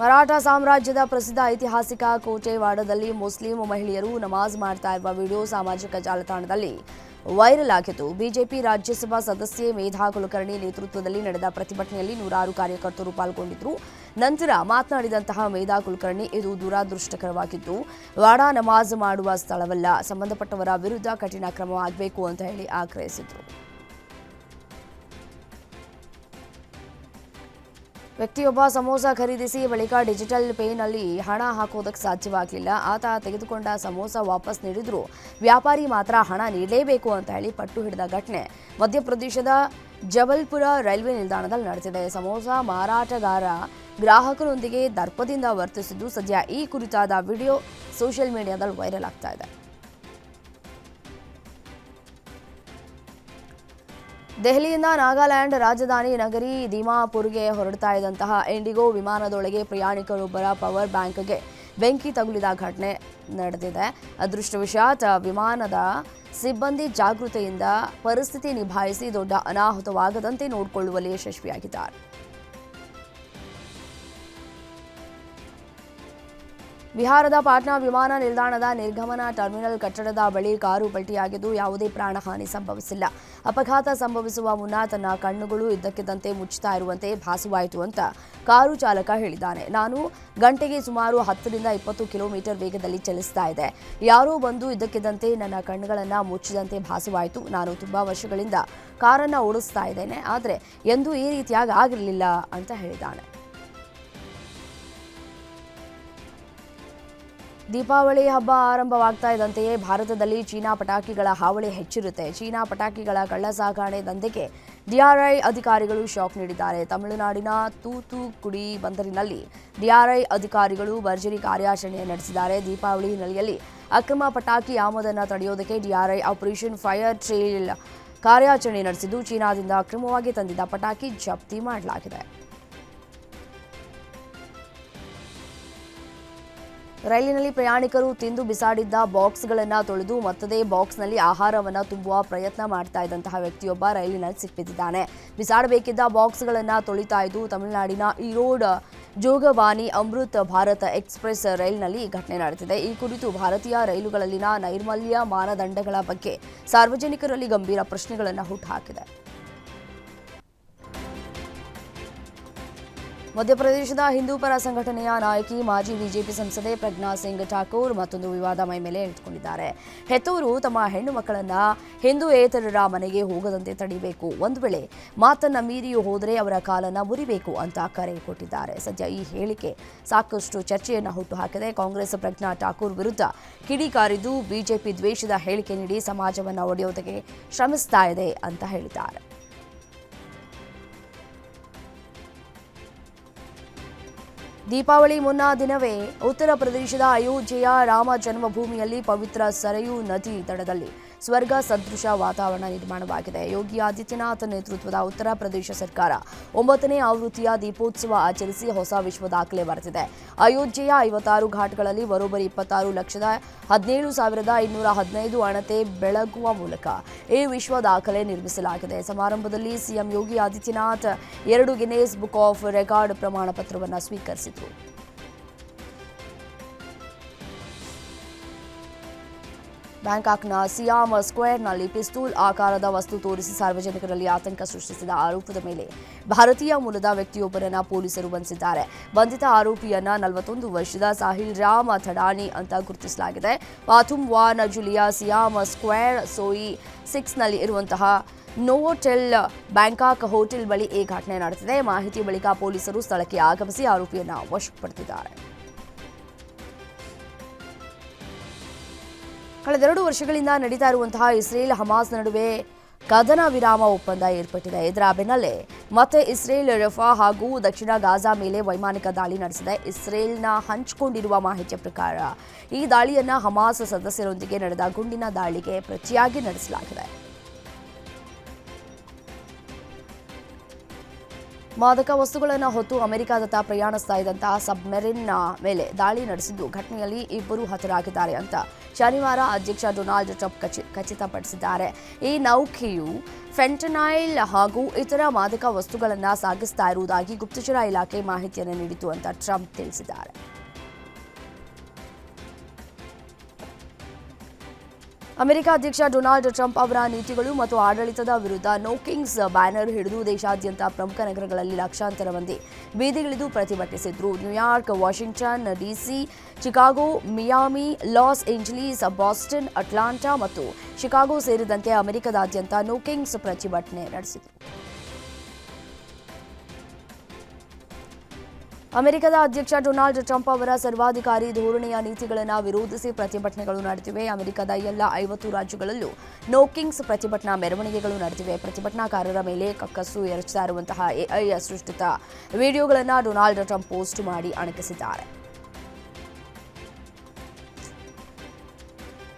ಮರಾಠ ಸಾಮ್ರಾಜ್ಯದ ಪ್ರಸಿದ್ಧ ಐತಿಹಾಸಿಕ ಕೋಟೆವಾಡದಲ್ಲಿ ಮುಸ್ಲಿಂ ಮಹಿಳೆಯರು ನಮಾಜ್ ಮಾಡ್ತಾ ಇರುವ ವಿಡಿಯೋ ಸಾಮಾಜಿಕ ಜಾಲತಾಣದಲ್ಲಿ ವೈರಲ್ ಆಗಿತ್ತು ಬಿಜೆಪಿ ರಾಜ್ಯಸಭಾ ಸದಸ್ಯೆ ಮೇಧಾ ಕುಲಕರ್ಣಿ ನೇತೃತ್ವದಲ್ಲಿ ನಡೆದ ಪ್ರತಿಭಟನೆಯಲ್ಲಿ ನೂರಾರು ಕಾರ್ಯಕರ್ತರು ಪಾಲ್ಗೊಂಡಿದ್ದರು ನಂತರ ಮಾತನಾಡಿದಂತಹ ಮೇಧಾ ಕುಲಕರ್ಣಿ, ಇದು ದುರಾದೃಷ್ಟಕರವಾಗಿದ್ದು, ವಾಡಾ ನಮಾಜ್ ಮಾಡುವ ಸ್ಥಳವಲ್ಲ, ಸಂಬಂಧಪಟ್ಟವರ ವಿರುದ್ಧ ಕಠಿಣ ಕ್ರಮವಾಗಬೇಕು ಅಂತ ಹೇಳಿ ಆಗ್ರಹಿಸಿದರು. ವ್ಯಕ್ತಿಯೊಬ್ಬ ಸಮೋಸ ಖರೀದಿಸಿ ಬಳಿಕ ಡಿಜಿಟಲ್ ಪೇನಲ್ಲಿ ಹಣ ಹಾಕೋದಕ್ಕೆ ಸಾಧ್ಯವಾಗಲಿಲ್ಲ. ಆತ ತೆಗೆದುಕೊಂಡ ಸಮೋಸ ವಾಪಸ್ ನೀಡಿದ್ರು. ವ್ಯಾಪಾರಿ ಮಾತ್ರ ಹಣ ನೀಡಲೇಬೇಕು ಅಂತ ಹೇಳಿ ಪಟ್ಟು ಹಿಡಿದ ಘಟನೆ. ಮಧ್ಯಪ್ರದೇಶದ ಜಬಲ್ಪುರ ರೈಲ್ವೆ ನಿಲ್ದಾಣದಲ್ಲಿ ನಡೆದಿದೆ. ಸಮೋಸ ಮಾರಾಟಗಾರ ಗ್ರಾಹಕರೊಂದಿಗೆ ದರ್ಪದಿಂದ ವರ್ತಿಸಿದ್ದು ಸದ್ಯ ಈ ಕುರಿತಾದ ವಿಡಿಯೋ ಸೋಷಿಯಲ್ ಮೀಡಿಯಾದಲ್ಲಿ ವೈರಲ್ ಆಗ್ತಾ ಇದೆ. ದೆಹಲಿಯಿಂದ ನಾಗಾಲ್ಯಾಂಡ್ ರಾಜಧಾನಿ ನಗರಿ ದಿಮಾಪುರ್ಗೆ ಹೊರಡ್ತಾ ಇದ್ದಂತಹ ಇಂಡಿಗೋ ವಿಮಾನದೊಳಗೆ ಪ್ರಯಾಣಿಕರೊಬ್ಬರ ಪವರ್ ಬ್ಯಾಂಕ್ಗೆ ಬೆಂಕಿ ತಗುಲಿದ ಘಟನೆ ನಡೆದಿದೆ. ಅದೃಷ್ಟವಶಾತ್ ವಿಮಾನದ ಸಿಬ್ಬಂದಿ ಜಾಗೃತೆಯಿಂದ ಪರಿಸ್ಥಿತಿ ನಿಭಾಯಿಸಿ ದೊಡ್ಡ ಅನಾಹುತವಾಗದಂತೆ ನೋಡಿಕೊಳ್ಳುವಲ್ಲಿ ಯಶಸ್ವಿಯಾಗಿದ್ದಾರೆ. ಬಿಹಾರದ ಪಾಟ್ನಾ ವಿಮಾನ ನಿಲ್ದಾಣದ ನಿರ್ಗಮನ ಟರ್ಮಿನಲ್ ಕಟ್ಟಡದ ಬಳಿ ಕಾರು ಪಲ್ಟಿಯಾಗಿದ್ದು ಯಾವುದೇ ಪ್ರಾಣಹಾನಿ ಸಂಭವಿಸಿಲ್ಲ. ಅಪಘಾತ ಸಂಭವಿಸುವ ಮುನ್ನ ತನ್ನ ಕಣ್ಣುಗಳು ಇದ್ದಕ್ಕಿದ್ದಂತೆ ಮುಚ್ಚುತ್ತಾ ಇರುವಂತೆ ಭಾಸವಾಯಿತು ಅಂತ ಕಾರು ಚಾಲಕ ಹೇಳಿದ್ದಾನೆ. ನಾನು ಗಂಟೆಗೆ ಸುಮಾರು ಹತ್ತರಿಂದ ಇಪ್ಪತ್ತು ಕಿಲೋಮೀಟರ್ ವೇಗದಲ್ಲಿ ಚಲಿಸ್ತಾ ಇದೆ ಯಾರೋ ಬಂದು ಇದ್ದಕ್ಕಿದ್ದಂತೆ ನನ್ನ ಕಣ್ಣುಗಳನ್ನು ಮುಚ್ಚಿದಂತೆ ಭಾಸವಾಯಿತು. ನಾನು ತುಂಬಾ ವರ್ಷಗಳಿಂದ ಕಾರನ್ನು ಓಡಿಸ್ತಾ ಇದ್ದೇನೆ. ಆದರೆ ಎಂದೂ ಈ ರೀತಿಯಾಗಿ ಆಗಿರಲಿಲ್ಲ ಅಂತ ಹೇಳಿದ್ದಾನೆ. ದೀಪಾವಳಿ ಹಬ್ಬ ಆರಂಭವಾಗ್ತಾ ಇದ್ದಂತೆಯೇ ಭಾರತದಲ್ಲಿ ಚೀನಾ ಪಟಾಕಿಗಳ ಹಾವಳಿ ಹೆಚ್ಚಿರುತ್ತೆ. ಚೀನಾ ಪಟಾಕಿಗಳ ಕಳ್ಳಸಾಗಣೆ ದಂಧೆಗೆ ಡಿಆರ್ಐ ಅಧಿಕಾರಿಗಳು ಶಾಕ್ ನೀಡಿದ್ದಾರೆ. ತಮಿಳುನಾಡಿನ ತೂತುಕುಡಿ ಬಂದರಿನಲ್ಲಿ ಡಿಆರ್ಐ ಅಧಿಕಾರಿಗಳು ಭರ್ಜರಿ ಕಾರ್ಯಾಚರಣೆ ನಡೆಸಿದ್ದಾರೆ. ದೀಪಾವಳಿ ಹಿನ್ನೆಲೆಯಲ್ಲಿ ಅಕ್ರಮ ಪಟಾಕಿ ಆಮದನ್ನು ತಡೆಯೋದಕ್ಕೆ ಡಿಆರ್ಐ ಆಪರೇಷನ್ ಫೈರ್ ಟ್ರೇಲ್ ಕಾರ್ಯಾಚರಣೆ ನಡೆಸಿದ್ದು, ಚೀನಾದಿಂದ ಅಕ್ರಮವಾಗಿ ತಂದಿದ್ದ ಪಟಾಕಿ ಜಪ್ತಿ ಮಾಡಲಾಗಿದೆ. ರೈಲಿನಲ್ಲಿ ಪ್ರಯಾಣಿಕರು ತಿಂದು ಬಿಸಾಡಿದ್ದ ಬಾಕ್ಸ್ಗಳನ್ನು ತೊಳೆದು ಮತ್ತದೇ ಬಾಕ್ಸ್ನಲ್ಲಿ ಆಹಾರವನ್ನು ತುಂಬುವ ಪ್ರಯತ್ನ ಮಾಡ್ತಾ ಇದ್ದಂತಹ ವ್ಯಕ್ತಿಯೊಬ್ಬ ರೈಲಿನಲ್ಲಿ ಸಿಕ್ಕಿಬಿದ್ದಿದ್ದಾನೆ ಬಿಸಾಡಬೇಕಿದ್ದ ಬಾಕ್ಸ್ಗಳನ್ನು ತೊಳಿತಾ ಇದ್ದು ತಮಿಳುನಾಡಿನ ಈರೋಡ್ ಜೋಗವಾನಿ ಅಮೃತ್ ಭಾರತ ಎಕ್ಸ್ಪ್ರೆಸ್ ರೈಲಿನಲ್ಲಿ ಈ ಘಟನೆ ನಡೆದಿದೆ. ಈ ಕುರಿತು ಭಾರತೀಯ ರೈಲುಗಳಲ್ಲಿನ ನೈರ್ಮಲ್ಯ ಮಾನದಂಡಗಳ ಬಗ್ಗೆ ಸಾರ್ವಜನಿಕರಲ್ಲಿ ಗಂಭೀರ ಪ್ರಶ್ನೆಗಳನ್ನು ಹುಟ್ಟುಹಾಕಿದೆ ಮಧ್ಯಪ್ರದೇಶದ ಹಿಂದೂ ಪರ ಸಂಘಟನೆಯ ನಾಯಕಿ ಮಾಜಿ ಬಿಜೆಪಿ ಸಂಸದೆ ಪ್ರಜ್ಞಾ ಸಿಂಗ್ ಠಾಕೂರ್ ಮತ್ತೊಂದು ವಿವಾದ ಮೈ ಮೇಲೆ ಎಳೆದುಕೊಂಡಿದ್ದಾರೆ ಹೆತ್ತವರು ತಮ್ಮ ಹೆಣ್ಣು ಮಕ್ಕಳನ್ನ ಏತರರ ಮನೆಗೆ ಹೋಗದಂತೆ ತಡೆಯಬೇಕು ಒಂದು ವೇಳೆ ಮಾತನ್ನ ಮೀರಿಯೂ ಹೋದರೆ ಅವರ ಕಾಲನ್ನ ಮುರಿಬೇಕು ಅಂತ ಕರೆ ಕೊಟ್ಟಿದ್ದಾರೆ. ಸದ್ಯ ಈ ಹೇಳಿಕೆ ಸಾಕಷ್ಟು ಚರ್ಚೆಯನ್ನು ಹುಟ್ಟುಹಾಕಿದೆ. ಕಾಂಗ್ರೆಸ್ ಪ್ರಜ್ಞಾ ಠಾಕೂರ್ ವಿರುದ್ಧ ಕಿಡಿಕಾರಿದ್ದು ಬಿಜೆಪಿ ದ್ವೇಷದ ಹೇಳಿಕೆ ನೀಡಿ ಸಮಾಜವನ್ನು ಒಡೆಯುವುದಕ್ಕೆ ಶ್ರಮಿಸ್ತಾ ಇದೆ ಅಂತ ಹೇಳಿದ್ದಾರೆ. ದೀಪಾವಳಿ ಮುನ್ನ ದಿನವೇ ಉತ್ತರ ಪ್ರದೇಶದ ಅಯೋಧ್ಯೆಯ ರಾಮ ಜನ್ಮಭೂಮಿಯಲ್ಲಿ ಪವಿತ್ರ ಸರಯೂ ನದಿ ದಡದಲ್ಲಿ ಸ್ವರ್ಗ ಸದೃಶ ವಾತಾವರಣ ನಿರ್ಮಾಣವಾಗಿದೆ. ಯೋಗಿ ಆದಿತ್ಯನಾಥ್ ನೇತೃತ್ವದ ಉತ್ತರ ಪ್ರದೇಶ ಸರ್ಕಾರ ಒಂಬತ್ತನೇ ಆವೃತ್ತಿಯ ದೀಪೋತ್ಸವ ಆಚರಿಸಿ ಹೊಸ ವಿಶ್ವ ದಾಖಲೆ ಬರೆದಿದೆ. ಅಯೋಧ್ಯೆಯ ಐವತ್ತಾರು ಘಾಟ್ಗಳಲ್ಲಿ ಬರೋಬ್ಬರಿ ಇಪ್ಪತ್ತಾರು ಲಕ್ಷದ ಹದಿನೇಳು ಸಾವಿರದ ಇನ್ನೂರ ಹದಿನೈದು ಅಣತೆ ಬೆಳಗುವ ಮೂಲಕ ಈ ವಿಶ್ವ ದಾಖಲೆ ನಿರ್ಮಿಸಲಾಗಿದೆ. ಸಮಾರಂಭದಲ್ಲಿ ಸಿಎಂ ಯೋಗಿ ಆದಿತ್ಯನಾಥ್ ಎರಡು ಗಿನೇಸ್ ಬುಕ್ ಆಫ್ ರೆಕಾರ್ಡ್ ಪ್ರಮಾಣ ಪತ್ರವನ್ನು ಸ್ವೀಕರಿಸಿದರು. ಬ್ಯಾಂಕಾಕ್ನ ಸಿಯಾಮ್ ಸ್ಕ್ವೇರ್ನಲ್ಲಿ ಪಿಸ್ತೂಲ್ ಆಕಾರದ ವಸ್ತು ತೋರಿಸಿ ಸಾರ್ವಜನಿಕರಲ್ಲಿ ಆತಂಕ ಸೃಷ್ಟಿಸಿದ ಆರೋಪದ ಮೇಲೆ ಭಾರತೀಯ ಮೂಲದ ವ್ಯಕ್ತಿಯೊಬ್ಬರನ್ನ ಪೊಲೀಸರು ಬಂಧಿಸಿದ್ದಾರೆ. ಬಂಧಿತ ಆರೋಪಿಯನ್ನ ನಲವತ್ತೊಂದು ವರ್ಷದ ಸಾಹಿಲ್ ರಾಮ್ ಥಡಾನಿ ಅಂತ ಗುರುತಿಸಲಾಗಿದೆ. ಪಾಥುಮ್ ವಾನ್ ಜುಲಿಯಾ ಸಿಯಾಮ ಸ್ಕ್ವೇರ್ ಸೋಯಿ ಸಿಕ್ಸ್ನಲ್ಲಿ ಇರುವಂತಹ ನೋವೋಟೆಲ್ ಬ್ಯಾಂಕಾಕ್ ಹೋಟೆಲ್ ಬಳಿ ಈ ಘಟನೆ ನಡೆದಿದೆ. ಮಾಹಿತಿ ಬಳಿಕ ಪೊಲೀಸರು ಸ್ಥಳಕ್ಕೆ ಆಗಮಿಸಿ ಆರೋಪಿಯನ್ನ ವಶಕ್ಕೆ ಕಳೆದೆರಡು ವರ್ಷಗಳಿಂದ ನಡೀತಾ ಇರುವಂತಹ ಇಸ್ರೇಲ್ ಹಮಾಸ್ ನಡುವೆ ಕದನ ವಿರಾಮ ಒಪ್ಪಂದ ಏರ್ಪಟ್ಟಿದೆ. ಇದರ ಬೆನ್ನಲ್ಲೇ ಮತ್ತೆ ಇಸ್ರೇಲ್ ರಫಾ ಹಾಗೂ ದಕ್ಷಿಣ ಗಾಜಾ ಮೇಲೆ ವೈಮಾನಿಕ ದಾಳಿ ನಡೆಸಿದೆ. ಇಸ್ರೇಲ್ನ ಹಂಚಿಕೊಂಡಿರುವ ಮಾಹಿತಿಯ ಪ್ರಕಾರ ಈ ದಾಳಿಯನ್ನ ಹಮಾಸ್ ಸದಸ್ಯರೊಂದಿಗೆ ನಡೆದ ಗುಂಡಿನ ದಾಳಿಗೆ ಪ್ರತಿಯಾಗಿ ನಡೆಸಲಾಗಿದೆ. ಮಾದಕ ವಸ್ತುಗಳನ್ನು ಹೊತ್ತು ಅಮೆರಿಕದತ್ತ ಪ್ರಯಾಣಿಸ್ತಾ ಇದ್ದಂತಹ ಸಬ್ಮೆರಿನ್ನ ಮೇಲೆ ದಾಳಿ ನಡೆಸಿದ್ದು, ಘಟನೆಯಲ್ಲಿ ಇಬ್ಬರು ಹತರಾಗಿದ್ದಾರೆ ಅಂತ ಶನಿವಾರ ಅಧ್ಯಕ್ಷ ಡೊನಾಲ್ಡ್ ಟ್ರಂಪ್ ಖಚಿ- ಖಚಿತಪಡಿಸಿದ್ದಾರೆ. ಈ ನೌಕೆಯು ಫೆಂಟನೈಲ್ ಹಾಗೂ ಇತರ ಮಾದಕ ವಸ್ತುಗಳನ್ನು ಸಾಗಿಸ್ತಾ ಇರುವುದಾಗಿ ಗುಪ್ತಚರ ಇಲಾಖೆ ಮಾಹಿತಿಯನ್ನು ನೀಡಿತು ಅಂತ ಟ್ರಂಪ್ ತಿಳಿಸಿದ್ದಾರೆ. ಅಮೆರಿಕ ಅಧ್ಯಕ್ಷ ಡೊನಾಲ್ಡ್ ಟ್ರಂಪ್ ಅವರ ನೀತಿಗಳು ಮತ್ತು ಆಡಳಿತದ ವಿರುದ್ಧ ನೋ ಕಿಂಗ್ಸ್ ಬ್ಯಾನರ್ ಹಿಡಿದು ದೇಶಾದ್ಯಂತ ಪ್ರಮುಖ ನಗರಗಳಲ್ಲಿ ಲಕ್ಷಾಂತರ ಮಂದಿ ಬೀದಿಗಿಳಿದು ಪ್ರತಿಭಟಿಸಿದ್ರು. New York, Washington DC Chicago, Miami, Los Angeles, Boston, Atlanta ಮತ್ತು ಶಿಕಾಗೋ ಸೇರಿದಂತೆ ಅಮೆರಿಕದಾದ್ಯಂತ ನೋ ಕಿಂಗ್ಸ್ ಪ್ರತಿಭಟನೆ ನಡೆಸಿದರು. ಅಮೆರಿಕದ ಅಧ್ಯಕ್ಷ ಡೊನಾಲ್ಡ್ ಟ್ರಂಪ್ ಅವರ ಸರ್ವಾಧಿಕಾರಿ ಧೋರಣೆಯ ನೀತಿಗಳನ್ನು ವಿರೋಧಿಸಿ ಪ್ರತಿಭಟನೆಗಳು ನಡೆದಿವೆ. ಅಮೆರಿಕದ ಎಲ್ಲ ಐವತ್ತು ರಾಜ್ಯಗಳಲ್ಲೂ ನೋಕಿಂಗ್ಸ್ ಪ್ರತಿಭಟನಾ ಮೆರವಣಿಗೆಗಳು ನಡೆದಿವೆ. ಪ್ರತಿಭಟನಾಕಾರರ ಮೇಲೆ ಕಕ್ಕಸ್ಸು ಎರಚುತ್ತಾ ಇರುವಂತಹ ಎಐ ಸೃಷ್ಟಿತ ವಿಡಿಯೋಗಳನ್ನು ಡೊನಾಲ್ಡ್ ಟ್ರಂಪ್ ಪೋಸ್ಟ್ ಮಾಡಿ ಅಣಕಿಸಿದ್ದಾರೆ.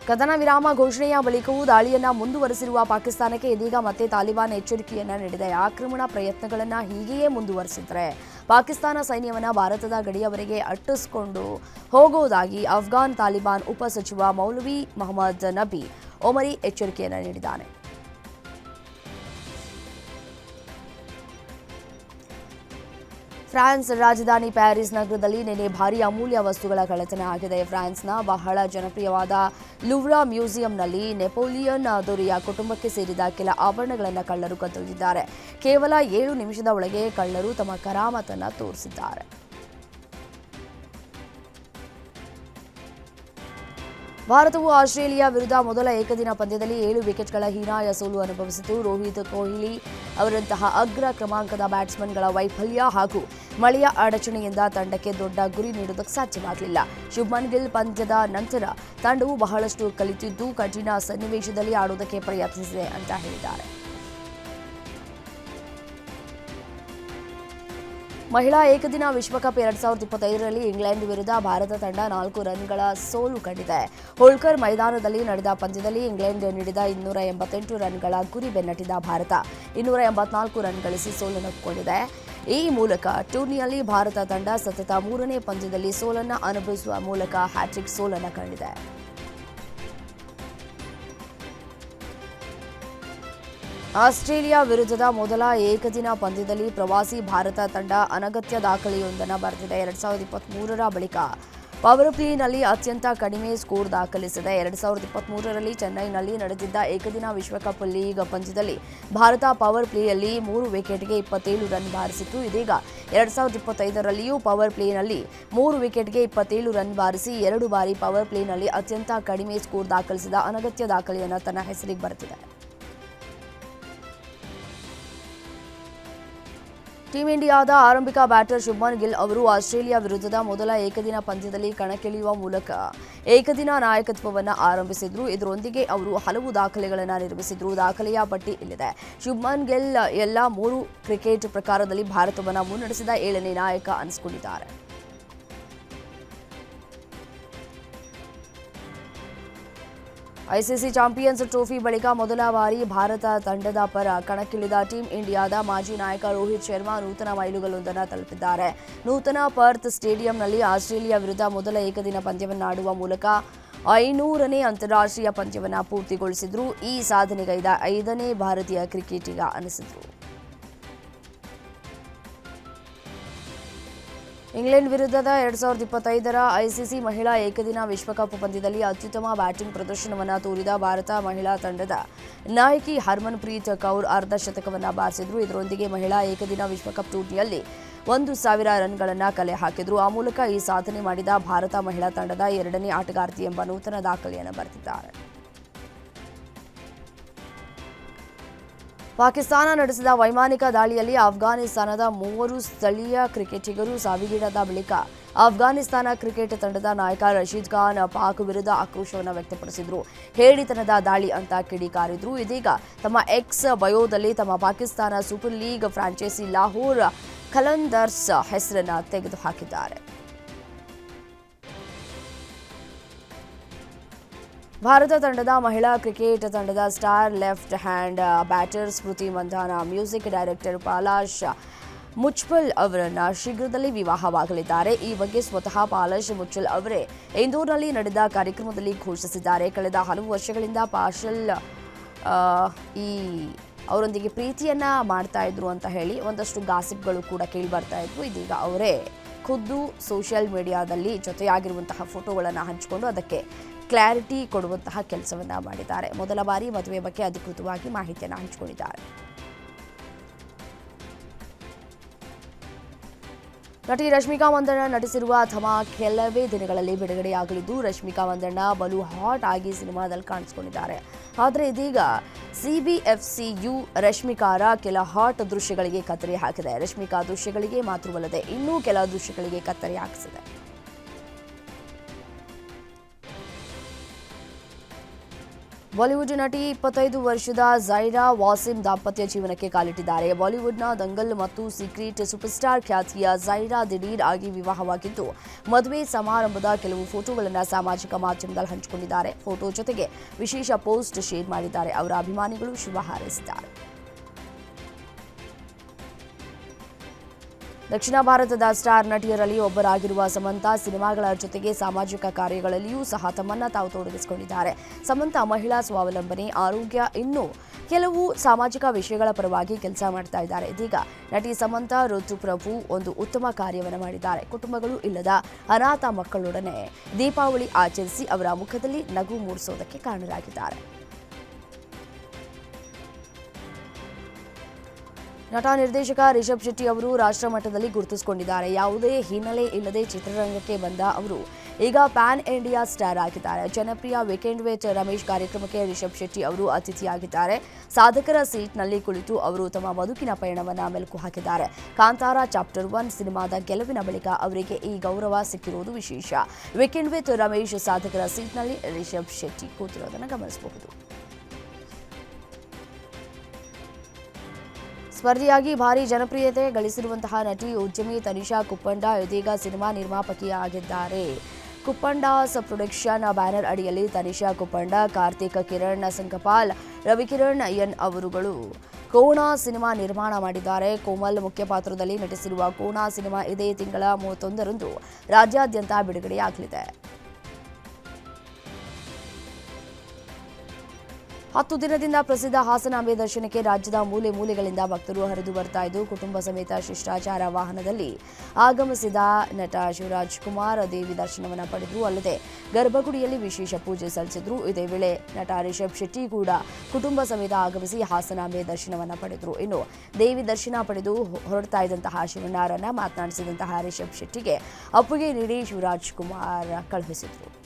ಕದನ ವಿರಾಮ ಘೋಷಣೆಯ ಬಳಿಕವೂ ದಾಳಿಯನ್ನು ಮುಂದುವರೆಸಿರುವ ಪಾಕಿಸ್ತಾನಕ್ಕೆ ಇದೀಗ ಮತ್ತೆ ತಾಲಿಬಾನ್ ಎಚ್ಚರಿಕೆಯನ್ನು ನೀಡಿದೆ. ಆಕ್ರಮಣ ಪ್ರಯತ್ನಗಳನ್ನ ಹೀಗೆಯೇ ಮುಂದುವರೆಸಿದ್ರೆ ಪಾಕಿಸ್ತಾನ ಸೈನ್ಯವನ್ನು ಭಾರತದ ಗಡಿಯವರೆಗೆ ಅಟ್ಟಿಸಿಕೊಂಡು ಹೋಗುವುದಾಗಿ ಅಫ್ಘಾನ್ ತಾಲಿಬಾನ್ ಉಪ ಸಚಿವ ಮೌಲವಿ ಮೊಹಮ್ಮದ್ ನಬಿ ಒಮರಿ ಎಚ್ಚರಿಕೆಯನ್ನು ನೀಡಿದ್ದಾನೆ. ಫ್ರಾನ್ಸ್ ರಾಜಧಾನಿ ಪ್ಯಾರಿಸ್ ನಗರದಲ್ಲಿ ನಿನ್ನೆ ಭಾರೀ ಅಮೂಲ್ಯ ವಸ್ತುಗಳ ಕಳ್ಳತನ ಆಗಿದೆ. ಫ್ರಾನ್ಸ್ನ ಬಹಳ ಜನಪ್ರಿಯವಾದ ಲುವ್ರಾ ಮ್ಯೂಸಿಯಂನಲ್ಲಿ ನೆಪೋಲಿಯನ್ ದೊರೆಯ ಕುಟುಂಬಕ್ಕೆ ಸೇರಿದ ಕೆಲ ಆಭರಣಗಳನ್ನು ಕಳ್ಳರು ಕದ್ದೊಯ್ದಿದ್ದಾರೆ. ಕೇವಲ ಏಳು ನಿಮಿಷದ ಒಳಗೆ ಕಳ್ಳರು ತಮ್ಮ ಕರಾಮತನ್ನು ತೋರಿಸಿದ್ದಾರೆ. ಭಾರತವು ಆಸ್ಟ್ರೇಲಿಯಾ ವಿರುದ್ಧ ಮೊದಲ ಏಕದಿನ ಪಂದ್ಯದಲ್ಲಿ ಏಳು ವಿಕೆಟ್ಗಳ ಹೀನಾಯ ಸೋಲು ಅನುಭವಿಸಿತು. ರೋಹಿತ್ ಕೊಹ್ಲಿ ಅವರಂತಹ ಅಗ್ರ ಕ್ರಮಾಂಕದ ಬ್ಯಾಟ್ಸ್ಮನ್ಗಳ ವೈಫಲ್ಯ ಹಾಗೂ ಮಳೆಯ ಅಡಚಣೆಯಿಂದ ತಂಡಕ್ಕೆ ದೊಡ್ಡ ಗುರಿ ನೀಡುವುದಕ್ಕೆ ಸಾಧ್ಯವಾಗಲಿಲ್ಲ. ಶುಭ್ಮನ್ ಗಿಲ್ ಪಂದ್ಯದ ನಂತರ ತಂಡವು ಬಹಳಷ್ಟು ಕಲಿತಿದ್ದು, ಕಠಿಣ ಸನ್ನಿವೇಶದಲ್ಲಿ ಆಡುವುದಕ್ಕೆ ಪ್ರಯತ್ನಿಸಿದೆ ಅಂತ ಹೇಳಿದ್ದಾರೆ. ಮಹಿಳಾ ಏಕದಿನ ವಿಶ್ವಕಪ್ ಎರಡ್ ಸಾವಿರದ ಇಪ್ಪತ್ತೈದರಲ್ಲಿ ಇಂಗ್ಲೆಂಡ್ ವಿರುದ್ಧ ಭಾರತ ತಂಡ ನಾಲ್ಕು ರನ್ಗಳ ಸೋಲು ಕಂಡಿದೆ. ಹೋಳ್ಕರ್ ಮೈದಾನದಲ್ಲಿ ನಡೆದ ಪಂದ್ಯದಲ್ಲಿ ಇಂಗ್ಲೆಂಡ್ ನೀಡಿದ ಇನ್ನೂರ ಎಂಬತ್ತೆಂಟು ರನ್ಗಳ ಗುರಿ ಬೆನ್ನಟ್ಟಿದ ಭಾರತ ಇನ್ನೂರ ಎಂಬತ್ನಾಲ್ಕು ರನ್ ಗಳಿಸಿ ಸೋಲನ್ನೊಪ್ಪಿಕೊಂಡಿದೆ ಈ ಮೂಲಕ ಟೂರ್ನಿಯಲ್ಲಿ ಭಾರತ ತಂಡ ಸತತ ಮೂರನೇ ಪಂದ್ಯದಲ್ಲಿ ಸೋಲನ್ನು ಅನುಭವಿಸುವ ಮೂಲಕ ಹ್ಯಾಟ್ರಿಕ್ ಸೋಲನ್ನು ಕಂಡಿದೆ. ಆಸ್ಟ್ರೇಲಿಯಾ ವಿರುದ್ಧದ ಮೊದಲ ಏಕದಿನ ಪಂದ್ಯದಲ್ಲಿ ಪ್ರವಾಸಿ ಭಾರತ ತಂಡ ಅನಗತ್ಯ ದಾಖಲೆಯೊಂದನ್ನು ಬರೆದಿದೆ. ಎರಡ್ ಸಾವಿರದ ಇಪ್ಪತ್ತ್ಮೂರರ ಬಳಿಕ ಪವರ್ ಪ್ಲೇನಲ್ಲಿ ಅತ್ಯಂತ ಕಡಿಮೆ ಸ್ಕೋರ್ ದಾಖಲಿಸಿದೆ. ಎರಡ್ ಸಾವಿರದ ಇಪ್ಪತ್ತ್ಮೂರರಲ್ಲಿ ಚೆನ್ನೈನಲ್ಲಿ ನಡೆದಿದ್ದ ಏಕದಿನ ವಿಶ್ವಕಪ್ ಲೀಗ್ ಪಂದ್ಯದಲ್ಲಿ ಭಾರತ ಪವರ್ ಪ್ಲೇಯಲ್ಲಿ ಮೂರು ವಿಕೆಟ್ಗೆ ಇಪ್ಪತ್ತೇಳು ರನ್ ಬಾರಿಸಿತ್ತು. ಇದೀಗ ಎರಡ್ ಸಾವಿರದ ಇಪ್ಪತ್ತೈದರಲ್ಲಿಯೂ ಪವರ್ ಪ್ಲೇನಲ್ಲಿ ಮೂರು ವಿಕೆಟ್ಗೆ ಇಪ್ಪತ್ತೇಳು ರನ್ ಬಾರಿಸಿ ಎರಡು ಬಾರಿ ಪವರ್ ಪ್ಲೇನಲ್ಲಿ ಅತ್ಯಂತ ಕಡಿಮೆ ಸ್ಕೋರ್ ದಾಖಲಿಸಿದ ಅನಗತ್ಯ ದಾಖಲೆಯನ್ನು ತನ್ನ ಹೆಸರಿಗೆ ಬರೆದಿದೆ ಟೀಂ ಇಂಡಿಯಾದ ಆರಂಭಿಕ ಬ್ಯಾಟರ್ ಶುಭ್ಮನ್ ಗಿಲ್ ಅವರು ಆಸ್ಟ್ರೇಲಿಯಾ ವಿರುದ್ಧದ ಮೊದಲ ಏಕದಿನ ಪಂದ್ಯದಲ್ಲಿ ಕಣಕ್ಕಿಳಿಯುವ ಮೂಲಕ ಏಕದಿನ ನಾಯಕತ್ವವನ್ನು ಆರಂಭಿಸಿದ್ರು. ಇದರೊಂದಿಗೆ ಅವರು ಹಲವು ದಾಖಲೆಗಳನ್ನು ನಿರ್ಮಿಸಿದ್ರು. ದಾಖಲೆಯ ಪಟ್ಟಿ ಇಲ್ಲಿದೆ. ಶುಭ್ಮನ್ ಗಿಲ್ ಎಲ್ಲ ಮೂರು ಕ್ರಿಕೆಟ್ ಪ್ರಕಾರದಲ್ಲಿ ಭಾರತವನ್ನು ಮುನ್ನಡೆಸಿದ ಏಳನೇ ನಾಯಕ ಅನಿಸಿಕೊಂಡಿದ್ದಾರೆ. ಐಸಿಸಿ ಚಾಂಪಿಯನ್ಸ್ ಟ್ರೋಫಿ ಬಳಿಕ ಮೊದಲ ಬಾರಿ ಭಾರತ ತಂಡದ ಪರ ಕಣಕ್ಕಿಳಿದ ಟೀಂ ಇಂಡಿಯಾದ ಮಾಜಿ ನಾಯಕ ರೋಹಿತ್ ಶರ್ಮಾ ನೂತನ ಮೈಲುಗಲ್ಲೊಂದನ್ನು ತಲುಪಿದ್ದಾರೆ. ನೂತನ ಪರ್ತ್ ಸ್ಟೇಡಿಯಂನಲ್ಲಿ ಆಸ್ಟ್ರೇಲಿಯಾ ವಿರುದ್ಧ ಮೊದಲ ಏಕದಿನ ಪಂದ್ಯವನ್ನಾಡುವ ಮೂಲಕ ಐನೂರನೇ ಅಂತಾರಾಷ್ಟ್ರೀಯ ಪಂದ್ಯವನ್ನು ಪೂರ್ತಿಗೊಳಿಸಿದ್ರು. ಈ ಸಾಧನೆಗೈದ ಐದನೇ ಭಾರತೀಯ ಕ್ರಿಕೆಟಿಗ ಅನಿಸಿದ್ರು. ಇಂಗ್ಲೆಂಡ್ ವಿರುದ್ಧದ ಎರಡ್ ಸಾವಿರದ ಇಪ್ಪತ್ತೈದರ ಐಸಿಸಿ ಮಹಿಳಾ ಏಕದಿನ ವಿಶ್ವಕಪ್ ಪಂದ್ಯದಲ್ಲಿ ಅತ್ಯುತ್ತಮ ಬ್ಯಾಟಿಂಗ್ ಪ್ರದರ್ಶನವನ್ನು ತೋರಿದ ಭಾರತ ಮಹಿಳಾ ತಂಡದ ನಾಯಕಿ ಹರ್ಮನ್ ಪ್ರೀತ್ ಕೌರ್ ಅರ್ಧ ಶತಕವನ್ನು ಬಾರಿಸಿದ್ರು. ಇದರೊಂದಿಗೆ ಮಹಿಳಾ ಏಕದಿನ ವಿಶ್ವಕಪ್ ಟೂರ್ನಿಯಲ್ಲಿ ಒಂದು ಸಾವಿರ ರನ್ಗಳನ್ನು ಕಲೆ ಹಾಕಿದ್ರು. ಆ ಮೂಲಕ ಈ ಸಾಧನೆ ಮಾಡಿದ ಭಾರತ ಮಹಿಳಾ ತಂಡದ ಎರಡನೇ ಆಟಗಾರ್ತಿ ಎಂಬ ನೂತನ ದಾಖಲೆಯನ್ನು ಬರೆದಿದ್ದಾರೆ. ಪಾಕಿಸ್ತಾನ ನಡೆಸಿದ ವೈಮಾನಿಕ ದಾಳಿಯಲ್ಲಿ ಅಫ್ಘಾನಿಸ್ತಾನದ ಮೂವರು ಸ್ಥಳೀಯ ಕ್ರಿಕೆಟಿಗರು ಸಾವಿಗೀಡಾದ ಬಳಿಕ ಅಫ್ಘಾನಿಸ್ತಾನ ಕ್ರಿಕೆಟ್ ತಂಡದ ನಾಯಕ ರಶೀದ್ ಖಾನ್ ಪಾಕ್ ವಿರುದ್ಧ ಆಕ್ರೋಶವನ್ನು ವ್ಯಕ್ತಪಡಿಸಿದ್ರು. ಹೇಡಿತನದ ದಾಳಿ ಅಂತ ಕಿಡಿಕಾರಿದ್ರು. ಇದೀಗ ತಮ್ಮ ಎಕ್ಸ್ ಬಯೋದಲ್ಲಿ ತಮ್ಮ Pakistan super league franchise Lahore Qalandars ಹೆಸರನ್ನು ತೆಗೆದುಹಾಕಿದ್ದಾರೆ. ಭಾರತ ತಂಡದ ಮಹಿಳಾ ಕ್ರಿಕೆಟ್ ತಂಡದ star left hand batter Smriti Mandhana, music director Palash Muchhal ಅವರನ್ನು ಶೀಘ್ರದಲ್ಲಿ ವಿವಾಹವಾಗಲಿದ್ದಾರೆ. ಈ ಬಗ್ಗೆ ಸ್ವತಃ ಪಾಲಶ್ ಮುಚ್ಚಲ್ ಅವರೇ ಇಂದೂರ್ನಲ್ಲಿ ನಡೆದ ಕಾರ್ಯಕ್ರಮದಲ್ಲಿ ಘೋಷಿಸಿದ್ದಾರೆ. ಕಳೆದ ಹಲವು ವರ್ಷಗಳಿಂದ ಪಾಶಲ್ ಈ ಅವರೊಂದಿಗೆ ಪ್ರೀತಿಯನ್ನ ಮಾಡ್ತಾ ಇದ್ರು ಅಂತ ಹೇಳಿ ಒಂದಷ್ಟು ಗಾಸಿಪ್ಗಳು ಕೂಡ ಕೇಳಿ ಬರ್ತಾ ಇದ್ವು. ಇದೀಗ ಅವರೇ ಖುದ್ದು ಸೋಷಿಯಲ್ ಮೀಡಿಯಾದಲ್ಲಿ ಜೊತೆಯಾಗಿರುವಂತಹ ಫೋಟೋಗಳನ್ನು ಹಂಚಿಕೊಂಡು ಅದಕ್ಕೆ ಕ್ಲಾರಿಟಿ ಕೊಡುವಂತಹ ಕೆಲಸವನ್ನ ಮಾಡಿದ್ದಾರೆ. ಮೊದಲ ಬಾರಿ ಮದುವೆ ಬಗ್ಗೆ ಅಧಿಕೃತವಾಗಿ ಮಾಹಿತಿಯನ್ನು ಹಂಚಿಕೊಂಡಿದ್ದಾರೆ. ನಟಿ ರಶ್ಮಿಕಾ ಮಂದಣ್ಣ ನಟಿಸಿರುವ ಥಮಾ, ಕೆಲವೇ ದಿನಗಳಲ್ಲಿ ಬಿಡುಗಡೆಯಾಗಲಿದ್ದು, ರಶ್ಮಿಕಾ ಮಂದಣ್ಣ ಬಲು ಹಾಟ್ ಆಗಿ ಸಿನಿಮಾದಲ್ಲಿ ಕಾಣಿಸಿಕೊಂಡಿದ್ದಾರೆ. ಆದರೆ ಇದೀಗ ಸಿಬಿಎಫ್ಸಿಯು ರಶ್ಮಿಕಾರ ಕೆಲ ಹಾಟ್ ದೃಶ್ಯಗಳಿಗೆ ಕತ್ತರಿ ಹಾಕಿದೆ. ರಶ್ಮಿಕಾ ದೃಶ್ಯಗಳಿಗೆ ಮಾತ್ರವಲ್ಲದೆ ಇನ್ನೂ ಕೆಲ ದೃಶ್ಯಗಳಿಗೆ ಕತ್ತರಿ ಹಾಕಿಸಿದೆ. ಬಾಲಿವುಡ್ ನಟಿ ಇಪ್ಪತ್ತೈದು ವರ್ಷದ ಜೈರಾ ವಾಸಿಂ ದಾಂಪತ್ಯ ಜೀವನಕ್ಕೆ ಕಾಲಿಟ್ಟಿದ್ದಾರೆ. ಬಾಲಿವುಡ್ನ ದಂಗಲ್ ಮತ್ತು ಸೀಕ್ರೆಟ್ ಸೂಪರ್ ಸ್ಟಾರ್ ಖ್ಯಾತಿಯ ಜೈರಾ ದಿಢೀರ್ ಆಗಿ ವಿವಾಹವಾಗಿದ್ದು, ಮದುವೆ ಸಮಾರಂಭದ ಕೆಲವು ಫೋಟೋಗಳನ್ನು ಸಾಮಾಜಿಕ ಮಾಧ್ಯಮದಲ್ಲಿ ಹಂಚಿಕೊಂಡಿದ್ದಾರೆ. ಫೋಟೋ ಜೊತೆಗೆ ವಿಶೇಷ ಪೋಸ್ಟ್ ಶೇರ್ ಮಾಡಿದ್ದಾರೆ. ಅವರ ಅಭಿಮಾನಿಗಳು ಶುಭ ಹಾರೈಸಿದ್ದಾರೆ. ದಕ್ಷಿಣ ಭಾರತದ ಸ್ಟಾರ್ ನಟಿಯರಲ್ಲಿ ಒಬ್ಬರಾಗಿರುವ ಸಮಂತ ಸಿನಿಮಾಗಳ ಜೊತೆಗೆ ಸಾಮಾಜಿಕ ಕಾರ್ಯಗಳಲ್ಲಿಯೂ ಸಹ ತಮ್ಮನ್ನ ತಾವು ತೊಡಗಿಸಿಕೊಂಡಿದ್ದಾರೆ. ಸಮಂತ ಮಹಿಳಾ ಸ್ವಾವಲಂಬನೆ, ಆರೋಗ್ಯ, ಇನ್ನೂ ಕೆಲವು ಸಾಮಾಜಿಕ ವಿಷಯಗಳ ಪರವಾಗಿ ಕೆಲಸ ಮಾಡ್ತಾ ಇದ್ದಾರೆ. ಇದೀಗ ನಟಿ ಸಮಂತ ಋತುಪ್ರಭು ಒಂದು ಉತ್ತಮ ಕಾರ್ಯವನ್ನು ಮಾಡಿದ್ದಾರೆ. ಕುಟುಂಬಗಳು ಇಲ್ಲದ ಅನಾಥ ಮಕ್ಕಳೊಡನೆ ದೀಪಾವಳಿ ಆಚರಿಸಿ ಅವರ ಮುಖದಲ್ಲಿ ನಗು ಮೂಡಿಸೋದಕ್ಕೆ ಕಾರಣರಾಗಿದ್ದಾರೆ. ನಟ ನಿರ್ದೇಶಕ ರಿಷಬ್ ಶೆಟ್ಟಿ ಅವರು ರಾಷ್ಟ್ರ ಮಟ್ಟದಲ್ಲಿ ಗುರುತಿಸಿಕೊಂಡಿದ್ದಾರೆ. ಯಾವುದೇ ಹಿನ್ನೆಲೆ ಇಲ್ಲದೆ ಚಿತ್ರರಂಗಕ್ಕೆ ಬಂದ ಅವರು ಈಗ ಪ್ಯಾನ್ ಇಂಡಿಯಾ ಸ್ಟಾರ್ ಆಗಿದ್ದಾರೆ. ಜನಪ್ರಿಯ ವೀಕೆಂಡ್ ವಿತ್ ರಮೇಶ್ ಕಾರ್ಯಕ್ರಮಕ್ಕೆ ರಿಷಬ್ ಶೆಟ್ಟಿ ಅವರು ಅತಿಥಿಯಾಗಿದ್ದಾರೆ. ಸಾಧಕರ ಸೀಟ್ನಲ್ಲಿ ಕುಳಿತು ಅವರು ತಮ್ಮ ಬದುಕಿನ ಪಯಣವನ್ನು ಮೆಲುಕು ಹಾಕಿದ್ದಾರೆ. ಕಾಂತಾರ ಚಾಪ್ಟರ್ ಒನ್ ಸಿನಿಮಾದ ಗೆಲುವಿನ ಬಳಿಕ ಅವರಿಗೆ ಈ ಗೌರವ ಸಿಕ್ಕಿರುವುದು ವಿಶೇಷ. ವೀಕೆಂಡ್ ವಿತ್ ರಮೇಶ್ ಸಾಧಕರ ಸೀಟ್ನಲ್ಲಿ ರಿಷಬ್ ಶೆಟ್ಟಿ ಕೂತಿರೋದನ್ನು ಗಮನಿಸಬಹುದು. ಸ್ಪರ್ಧಿಯಾಗಿ ಭಾರಿ ಜನಪ್ರಿಯತೆ ಗಳಿಸಿರುವಂತಹ ನಟಿ ಉದ್ಯಮಿ ತನಿಷಾ ಕುಪ್ಪಂಡ ಇದೀಗ ಸಿನಿಮಾ ನಿರ್ಮಾಪಕಿಯಾಗಿದ್ದಾರೆ ಕುಪ್ಪಂಡಾಸ್ ಪ್ರೊಡಕ್ಷನ್ ಬ್ಯಾನರ್ ಅಡಿಯಲ್ಲಿ ತನಿಷಾ ಕುಪ್ಪಂಡ, ಕಾರ್ತಿಕ ಕಿರಣ್, ಸಂಕಪಾಲ್, ರವಿಕಿರಣ್ ಎನ್ ಅವರುಗಳು. ಕೋಣ ಸಿನಿಮಾ ನಿರ್ಮಾಣ ಮಾಡಿದ್ದಾರೆ. ಕೋಮಲ್ ಮುಖ್ಯ ಪಾತ್ರದಲ್ಲಿ ನಟಿಸಿರುವ ಕೋಣ ಸಿನಿಮಾ ಇದೇ ತಿಂಗಳ ಮೂವತ್ತೊಂದರಂದು ರಾಜ್ಯಾದ್ಯಂತ ಬಿಡುಗಡೆಯಾಗಲಿದೆ. ಹತ್ತು ದಿನದಿಂದ ಪ್ರಸಿದ್ಧ ಹಾಸನಾಂಬೆ ದರ್ಶನಕ್ಕೆ ರಾಜ್ಯದ ಮೂಲೆ ಮೂಲೆಗಳಿಂದ ಭಕ್ತರು ಹರಿದು ಬರ್ತಾ ಇದ್ದು, ಕುಟುಂಬ ಸಮೇತ ಶಿಷ್ಟಾಚಾರ ವಾಹನದಲ್ಲಿ ಆಗಮಿಸಿದ ನಟ ಶಿವರಾಜ್ ಕುಮಾರ್ ದೇವಿ ದರ್ಶನವನ್ನು ಪಡೆದರು ಅಲ್ಲದೆ ಗರ್ಭಗುಡಿಯಲ್ಲಿ ವಿಶೇಷ ಪೂಜೆ ಸಲ್ಲಿಸಿದ್ರು. ಇದೇ ವೇಳೆ ನಟ ರಿಷಬ್ ಶೆಟ್ಟಿ ಕೂಡ ಕುಟುಂಬ ಸಮೇತ ಆಗಮಿಸಿ ಹಾಸನಾಂಬೆ ದರ್ಶನವನ್ನು ಪಡೆದರು. ಇನ್ನು ದೇವಿ ದರ್ಶನ ಪಡೆದು ಹೊರಡ್ತಾ ಇದ್ದಂತಹ ಶಿವಣ್ಣರನ್ನ ಮಾತನಾಡಿಸಿದಂತಹ ರಿಷಬ್ ಶೆಟ್ಟಿಗೆ ಅಪ್ಪುಗೆ ನೀಡಿ ಶಿವರಾಜ್ ಕುಮಾರ್ ಕಳುಹಿಸಿದರು.